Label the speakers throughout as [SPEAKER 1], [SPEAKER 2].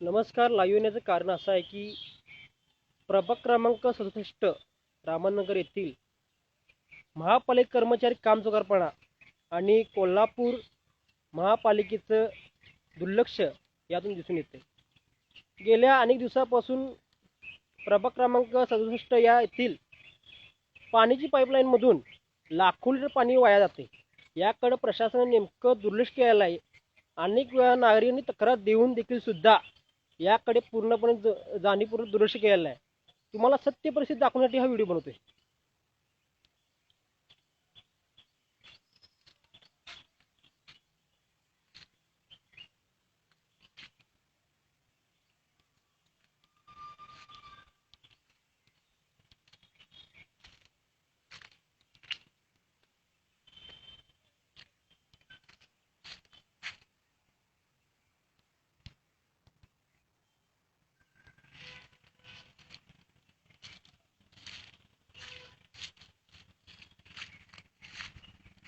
[SPEAKER 1] नमस्कार लाईव्ह येण्याचं कारण असं आहे की प्रभाग क्रमांक सदुसष्ट रामनगर येथील महापालिका कर्मचारी कामचुकारपणा आणि कोल्हापूर महापालिकेचं दुर्लक्ष यातून दिसून येते. गेल्या अनेक दिवसापासून प्रभाग क्रमांक सदुसष्ट या येथील पाण्याची पाईपलाईनमधून लाखो लिटर पाणी वाया जाते. याकडं प्रशासनाने नेमकं दुर्लक्ष केलेलं आहे. अनेक वेळा नागरिकांनी तक्रार देऊन देखील सुद्धा याकडे पूर्णपणे ज- जाणीवपूर्वक दुर्लक्ष केलेलं आहे. तुम्हाला सत्य परिस्थिती दाखवण्यासाठी हा व्हिडिओ बनवतोय.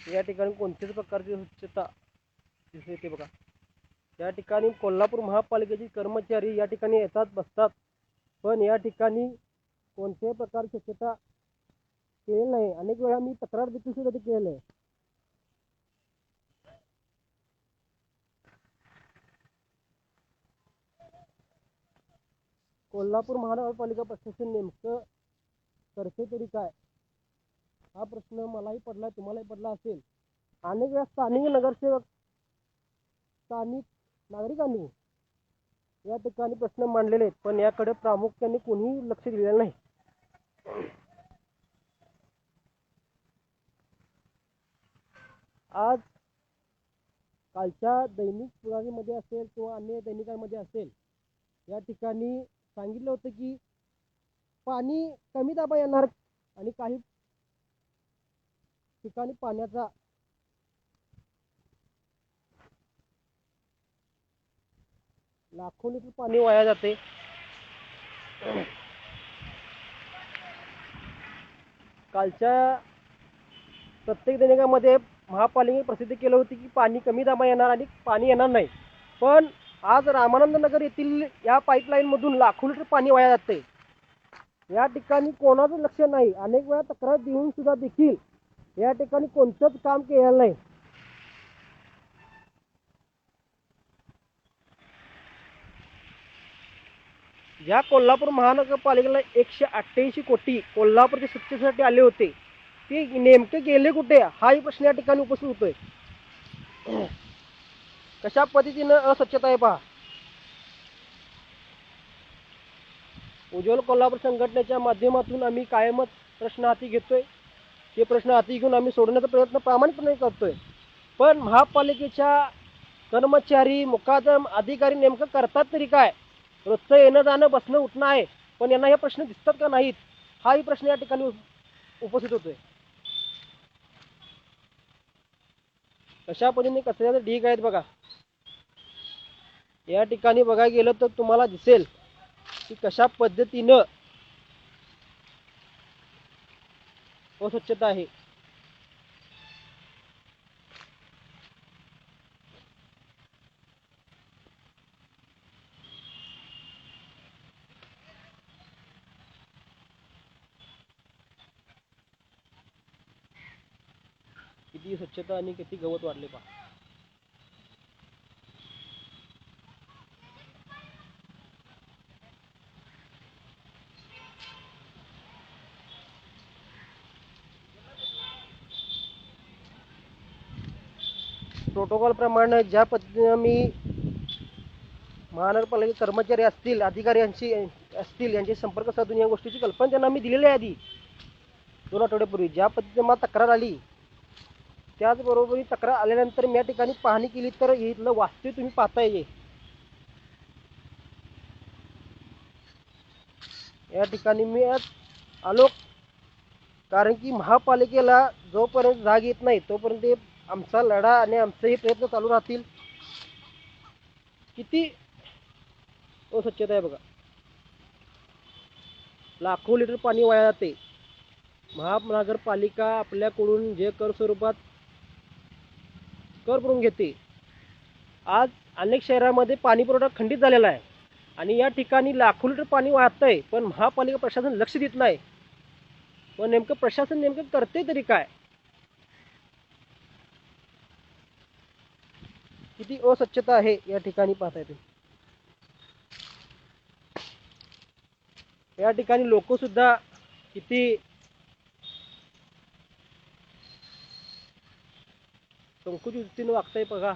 [SPEAKER 1] या ठिकाणी कोणत्याच प्रकारची स्वच्छता दिसून येते बघा. या ठिकाणी कर्मचारी या ठिकाणी येतात, बसतात. पण या ठिकाणी कोणत्याही प्रकारची स्वच्छता केलेली नाही. अनेक वेळा मी तक्रार देखील सुद्धा ते केलेलं कोल्हापूर महानगरपालिका प्रशासन नेमकं करते तरी काय? हा प्रश्न मलाही पडला तुम्हालाही पडला असेल. अनेक वेळा स्थानिक नगरसेवक स्थानिक नागरिकांनी या ठिकाणी प्रश्न मांडलेले आहेत पण याकडे प्रामुख्याने कोणीही लक्ष दिलेलं नाही. आज कालच्या दैनिक पुराणीमध्ये असेल किंवा अन्य दैनिकांमध्ये असेल या ठिकाणी सांगितलं होतं की पाणी कमी दाबा येणार आणि काही ठिकाणी पाण्याचा लाखो लिटर पाणी वाया जाते. कालच्या प्रत्येक दैनिकामध्ये महापालिकेने प्रसिद्ध केलं होती की पाणी कमी दाबा येणार आणि पाणी येणार नाही. पण आज रामानंद नगर येथील या पाईपलाईनमधून लाखो लिटर पाणी वाया जाते. या ठिकाणी कोणाचं लक्ष नाही. अनेक वेळा तक्रार देऊन सुद्धा देखील या ठिकाणी कोणतंच काम केलेलं नाही. या कोल्हापूर महानगरपालिकेला एकशे अठ्ठ्याऐंशी कोटी कोल्हापूरच्या स्वच्छतेसाठी आले होते. ते नेमके गेले कुठे? हाही प्रश्न या ठिकाणी उपस्थित होतोय. कशा पद्धतीनं अस्वच्छता आहे पहा. उज्ज्वल कोल्हापूर संघटनेच्या माध्यमातून आम्ही कायमच प्रश्न हाती घेतोय. ते प्रश्न हाती घेऊन आम्ही सोडवण्याचा प्रयत्न प्रामाणिकपणे करतोय. पण महापालिकेच्या कर्मचारी मुकादम अधिकारी नेमकं करतात तरी काय? रोजचं येणं जाणं बसणं उठणं आहे पण यांना हे प्रश्न दिसतात का नाहीत? हाही प्रश्न या ठिकाणी उपस्थित होतोय. कशा पद्धतीने कचऱ्याचे ढीग आहेत बघा. या ठिकाणी बघायला गेलं तर तुम्हाला दिसेल की कशा पद्धतीनं अस्वच्छता आहे. किती स्वच्छता आणि किती गवत वाढले पहा. प्रोटोकॉलप्रमाणे ज्या पद्धतीने मी महानगरपालिका कर्मचारी असतील अधिकारी यांची असतील यांचे संपर्क साधून या गोष्टीची कल्पना त्यांना मी दिलेली आहे आधी. दोन आठवड्यापूर्वी. ज्या पद्धतीने मला तक्रार आली त्याचबरोबर तक्रार आल्यानंतर मी या ठिकाणी पाहणी केली तर इथलं वास्तव तुम्ही पाहता ये या ठिकाणी मी आलो. कारण की महापालिकेला जोपर्यंत जाग येत नाही तोपर्यंत आमचा लढा आणि आमचेही प्रयत्न चालू राहतील. किती? हो, अस्वच्छता आहे बघा. लाखो लिटर पाणी वाया जाते. महानगरपालिका आपल्याकडून जे कर स्वरूपात कर भरून घेते. आज अनेक शहरामध्ये पाणी पुरवठा खंडित झालेला आहे. आणि या ठिकाणी लाखो लिटर पाणी वाहतंय पण महापालिका प्रशासन लक्ष देत नाही. व नेमकं प्रशासन नेमकं करते तरी काय? किती अस्वच्छता आहे या ठिकाणी पाहता येते. या ठिकाणी लोक सुद्धा किती संकुच वृत्तीने वागताय बघा.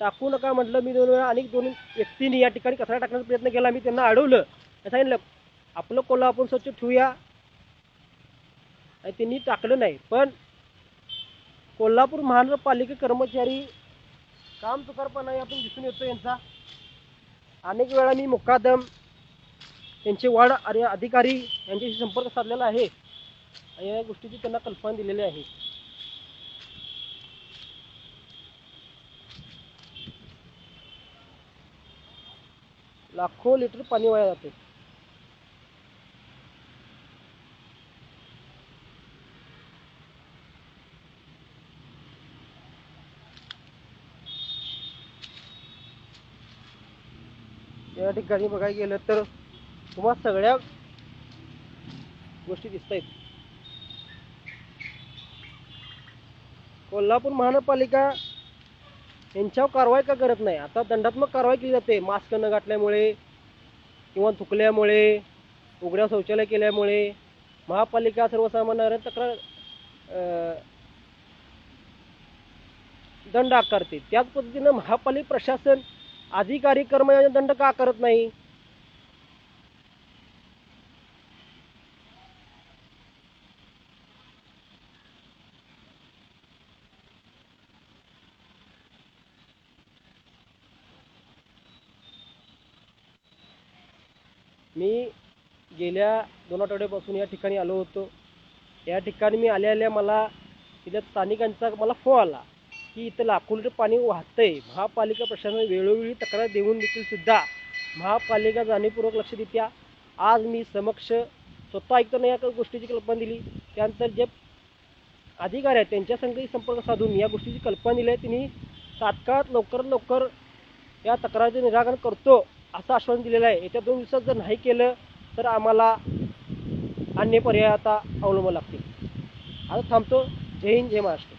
[SPEAKER 1] टाकू नका म्हटलं मी दोन वेळा आणि दोन व्यक्तींनी या ठिकाणी कचरा टाकण्याचा प्रयत्न केला. मी त्यांना अडवलं. सांगितलं आपलं कोल्हा आपण स्वच्छ ठेवूया. आणि त्यांनी टाकलं नाही. पण कोल्हापूर महानगरपालिका कर्मचारी काम चुकारपणा यातून दिसून येतो यांचा. अनेक वेळा मी मुकादम त्यांचे वार्ड अधिकारी यांच्याशी संपर्क साधलेला आहे. या गोष्टीची त्यांना कल्पना दिलेली आहे. लाखो लिटर पाणी वाया जाते. या ठिकाणी बघायला गेलं तर तुम्हाला सगळ्या गोष्टी दिसत आहेत. कोल्हापूर महानगरपालिका यांच्यावर कारवाई का करत नाही? आता दंडात्मक कारवाई केली जाते. मास्क न घातल्यामुळे किंवा थुकल्यामुळे उघड्या शौचालय केल्यामुळे महापालिका सर्वसामान्य तक्रार अं, दंड आकारते. त्याच पद्धतीनं महापालिका प्रशासन अधिकारी कर्मचारी दंड का करत नाही? मी गेल्या दोन आठवड्यापासून या ठिकाणी आलो होतो. या ठिकाणी मी आल्या आल्या मला तिथल्या स्थानिकांचा मला फोन आला. की इथं लाखो लिटर पाणी वाहतंय. महापालिका प्रशासनाने वेळोवेळी तक्रार देऊन देखील सुद्धा महापालिका जाणीवपूर्वक लक्ष देत्या. आज मी समक्ष स्वतः आयुक्तांना या गोष्टीची कल्पना दिली. त्यानंतर जे अधिकारी आहेत त्यांच्या संघही संपर्क साधून या गोष्टीची कल्पना दिली आहे. त्यांनी तात्काळ लवकरात लवकर या तक्रारीचे निराकरण करतो असं आश्वासन दिलेलं आहे. येत्या दोन दिवसात जर नाही केलं तर आम्हाला अन्य पर्याय आता अवलंबावं लागतील. आता थांबतो. जय हिंद जय महाराष्ट्र.